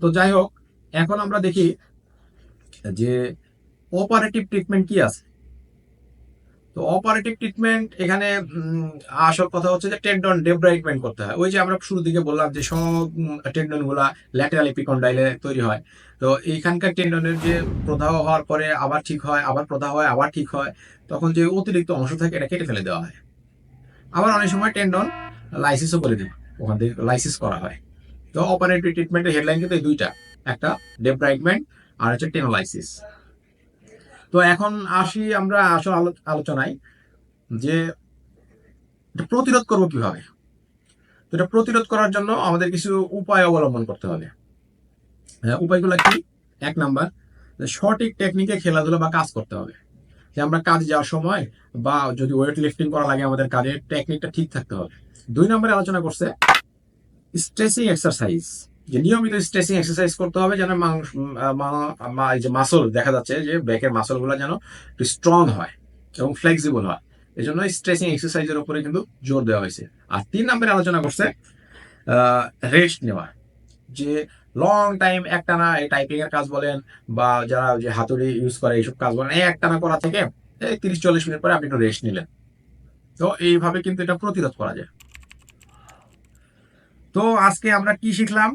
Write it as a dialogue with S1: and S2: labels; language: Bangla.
S1: তো যাই হোক, এখন আমরা দেখি যে অপারেটিভ ট্রিটমেন্ট কি আছে। তো অপারেটিভ ট্রিটমেন্ট এখানে আসল কথা হচ্ছে যে টেন্ডন ডেব্রাইটমেন্ট করতে হয়। ওই যে আমরা শুরু দিকে বললাম যে সব টেন্ডনগুলা ল্যাটেরাল এপিকন্ডাইলে তৈরি হয়। তো এইখানকার টেন্ডনের যে প্রদাহ হওয়ার পরে আবার ঠিক হয়, আবার প্রদাহ হয়, আবার ঠিক হয়, তখন যে অতিরিক্ত অংশ থাকে এটা কেটে ফেলে দেওয়া হয়। আবার অনেক সময় টেন্ডন লাইসিসও করে দেয়। ওখান থেকে লাইসিস করা হয়। তো অপারেটিভ ট্রিটমেন্টের হেডলাইন কিন্তু এই দুইটা। একটা ডেব্রাইটমেন্ট আর হচ্ছে টেনোলাইসিস তো এখন আসি আমরা আসল আলো- আলোচনায় যে প্রতিরোধ করব কীভাবে? তো এটা প্রতিরোধ করার জন্য আমাদের কিছু উপায় অবলম্বন করতে হবে। হ্যাঁ, উপায়গুলো কি? এক নাম্বার সঠিক টেকনিকে খেলাধুলা বা কাজ করতে হবে। যে আমরা কাজে যাওয়ার সময় বা যদি ওয়েট লিফটিং করা লাগে আমাদের কাজের টেকনিকটা ঠিক থাকতে হবে। দুই নম্বরে আলোচনা করছে স্ট্রেচিং এক্সারসাইজ। যে নিয়মিত স্ট্রেচিং এক্সারসাইজ করতে হবে যেন যে মাসল দেখা যাচ্ছে যে ব্যাকের মাসলগুলো যেন একটু স্ট্রং হয় এবং ফ্লেক্সিবল হয়। এই জন্য স্ট্রেচিং এক্সারসাইজের উপরে কিন্তু জোর দেওয়া হয়েছে। আর তিন নম্বরে আলোচনা করছে রেস্ট নেওয়া। যে লং টাইম একটানা এই টাইপিং এর কাজ বলেন বা যারা যে হাতুড়ি ইউজ করে এইসব কাজ বলেন, এই একটানা করা থেকে এই তিরিশ চল্লিশ মিনিট পরে আপনি একটু রেস্ট নিলেন। তো এইভাবে কিন্তু এটা প্রতিরোধ করা যায়। তো আজকে আমরা কি শিখলাম?